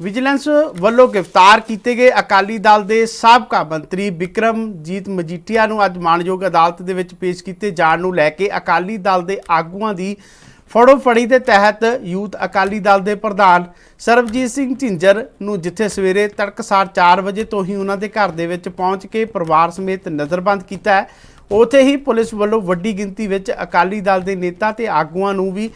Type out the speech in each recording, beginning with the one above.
Vigilance ਵੱਲੋਂ ਗ੍ਰਿਫਤਾਰ ਕੀਤੇ ਗਏ ਅਕਾਲੀ ਦਲ ਦੇ ਸਾਬਕਾ ਮੰਤਰੀ ਵਿਕਰਮਜੀਤ ਮਜੀਠੀਆ ਨੂੰ ਅੱਜ ਮਾਣਯੋਗ ਅਦਾਲਤ ਦੇ ਵਿੱਚ ਪੇਸ਼ ਕੀਤੇ ਜਾਣ ਨੂੰ ਲੈ ਕੇ ਅਕਾਲੀ ਦਲ ਦੇ ਆਗੂਆਂ ਦੀ ਫੜੋ ਫੜੀ ਦੇ ਤਹਿਤ ਯੂਥ ਅਕਾਲੀ ਦਲ ਦੇ ਪ੍ਰਧਾਨ ਸਰਬਜੀਤ ਸਿੰਘ ਝਿੰਜਰ ਨੂੰ ਜਿੱਥੇ ਸਵੇਰੇ ਤੜਕਸਾਰ 4 ਵਜੇ ਤੋਂ ਹੀ ਉਹਨਾਂ ਦੇ ਘਰ ਦੇ ਵਿੱਚ ਪਹੁੰਚ ਕੇ ਪਰਿਵਾਰ ਸਮੇਤ ਨਜ਼ਰਬੰਦ ਕੀਤਾ ਹੈ। ਉੱਥੇ ਹੀ ਪੁਲਿਸ ਵੱਲੋਂ ਵੱਡੀ ਗਿਣਤੀ ਵਿੱਚ ਅਕਾਲੀ ਦਲ ਦੇ ਨੇਤਾ ਤੇ ਆਗੂਆਂ ਨੂੰ ਵੀ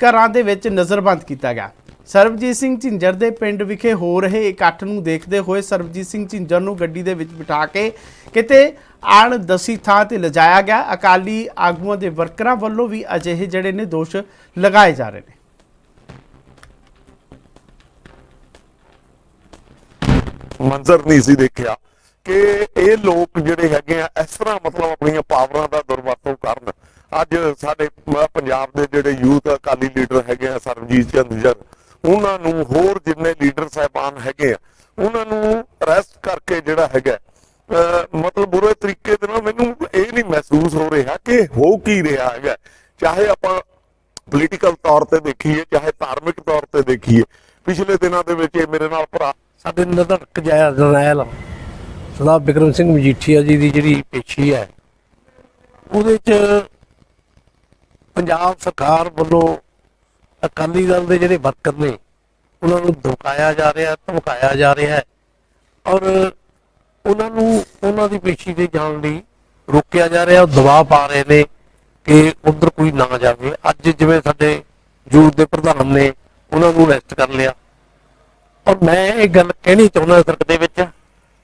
ਘਰਾਂ ਦੇ ਵਿੱਚ ਨਜ਼ਰਬੰਦ ਕੀਤਾ ਗਿਆ। ਸਰਬਜੀਤ ਸਿੰਘ ਝਿੰਜਰ ਦੇ ਪਿੰਡ ਵਿਖੇ ਹੋ ਰਹੇ ਇਕੱਠ ਨੂੰ ਦੇਖਦੇ ਹੋਏ ਸਰਬਜੀਤ ਸਿੰਘ ਝਿੰਜਰ ਨੂੰ ਗੱਡੀ ਦੇ ਵਿੱਚ ਬਿਠਾ ਕੇ ਕਿਤੇ ਆਣ ਦਸੀ ਥਾਂ ਤੇ ਲਿਜਾਇਆ ਗਿਆ। ਅਕਾਲੀ ਆਗੂਆਂ ਦੇ ਵਰਕਰਾਂ ਵੱਲੋਂ ਵੀ ਅਜਿਹੇ ਜਿਹੜੇ ਨੇ ਦੋਸ਼ ਲਗਾਏ ਜਾ ਰਹੇ ਨੇ। ਮੰਜ਼ਰ ਨਹੀਂ ਸੀ ਦੇਖਿਆ ਕਿ ਇਹ ਲੋਕ ਜਿਹੜੇ ਹੈਗੇ ਆ, ਇਸ ਤਰ੍ਹਾਂ ਮਤਲਬ ਆਪਣੀਆਂ ਪਾਵਰਾਂ ਦਾ ਦੁਰਵਰਤੋਂ ਕਰਨ। ਅੱਜ ਸਾਡੇ ਪੰਜਾਬ ਦੇ ਜਿਹੜੇ ਯੂਥ ਅਕਾਲੀ ਲੀਡਰ ਹੈਗੇ ਆ, ਸਰਬਜੀਤ ਚੰਦਰ ਉਹਨਾਂ ਨੂੰ ਹੋਰ ਜਿੰਨੇ ਲੀਡਰ ਸਾਹਿਬਾਨ ਹੈਗੇ ਆ, ਉਹਨਾਂ ਨੂੰ ਅਰੈਸਟ ਕਰਕੇ ਜਿਹੜਾ ਹੈਗਾ ਮਤਲਬ ਬੁਰੇ ਤਰੀਕੇ ਦੇ ਨਾਲ ਮੈਨੂੰ ਇਹ ਨਹੀਂ ਮਹਿਸੂਸ ਹੋ ਰਿਹਾ ਕਿ ਹੋ ਕੀ ਰਿਹਾ ਹੈਗਾ। ਚਾਹੇ ਆਪਾਂ ਪੋਲੀਟੀਕਲ ਤੌਰ ਤੇ ਦੇਖੀਏ, ਚਾਹੇ ਧਾਰਮਿਕ ਤੌਰ ਤੇ ਦੇਖੀਏ, ਪਿਛਲੇ ਦਿਨਾਂ ਦੇ ਵਿੱਚ ਇਹ ਮੇਰੇ ਨਾਲ ਭਰਾ ਸਾਡੇ ਨਿਰਧੜਕ ਜੈ ਜਰਨੈਲ ਸਰਦਾਰ ਬਿਕਰਮ ਸਿੰਘ ਮਜੀਠੀਆ ਜੀ ਦੀ ਜਿਹੜੀ ਪੇਸ਼ੀ ਹੈ, ਉਹਦੇ ਚ ਪੰਜਾਬ ਸਰਕਾਰ ਵੱਲੋਂ ਅਕਾਲੀ ਦਲ ਦੇ ਜਿਹੜੇ ਵਰਕਰ ਨੇ, ਉਹਨਾਂ ਨੂੰ ਧਮਕਾਇਆ ਜਾ ਰਿਹਾ, ਧਮਕਾਇਆ ਜਾ ਰਿਹਾ ਹੈ। ਔਰ ਉਹਨਾਂ ਨੂੰ, ਉਹਨਾਂ ਦੀ ਪੇਸ਼ੀ ਤੇ ਜਾਣ ਲਈ ਰੋਕਿਆ ਜਾ ਰਿਹਾ ਦਬਾਅ ਪਾ ਰਹੇ ਨੇ ਕਿ ਉਧਰ ਕੋਈ ਨਾ ਜਾਵੇ। ਅੱਜ ਜਿਵੇਂ ਸਾਡੇ ਯੂਥ ਦੇ ਪ੍ਰਧਾਨ ਨੇ ਉਹਨਾਂ ਨੂੰ ਅਰੈਸਟ ਕਰ ਲਿਆ। ਔਰ ਮੈਂ ਇਹ ਗੱਲ ਕਹਿਣੀ ਚਾਹੁੰਦਾ ਸਰ ਦੇ ਵਿੱਚ,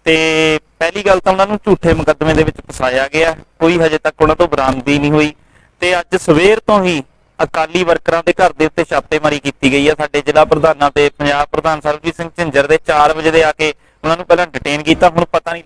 ਤੇ ਪਹਿਲੀ ਗੱਲ ਤਾਂ ਉਹਨਾਂ ਨੂੰ ਝੂਠੇ ਮੁਕੱਦਮੇ ਦੇ ਵਿੱਚ ਫਸਾਇਆ ਗਿਆ। ਕੋਈ ਹਜੇ ਤੱਕ ਉਹਨਾਂ ਤੋਂ ਬਰਾਮਦੀ ਨਹੀਂ ਹੋਈ। ਤੇ ਅੱਜ ਸਵੇਰ ਤੋਂ ਹੀ ਅਕਾਲੀ ਵਰਕਰਾਂ ਦੇ ਘਰ ਦੇ ਉੱਤੇ ਛਾਪੇਮਾਰੀ ਕੀਤੀ ਗਈ ਹੈ। ਸਾਡੇ ਜ਼ਿਲ੍ਹਾ ਪ੍ਰਧਾਨਾਂ ਤੇ ਪੰਜਾਬ ਪ੍ਰਧਾਨ ਸਰਬਜੀਤ ਸਿੰਘ ਝਿੰਜਰ ਦੇ 4 ਵਜੇ ਦੇ ਆ ਕੇ ਉਹਨਾਂ ਨੂੰ ਪਹਿਲਾਂ ਡਿਟੇਨ ਕੀਤਾ। ਹੁਣ ਪਤਾ ਨਹੀਂ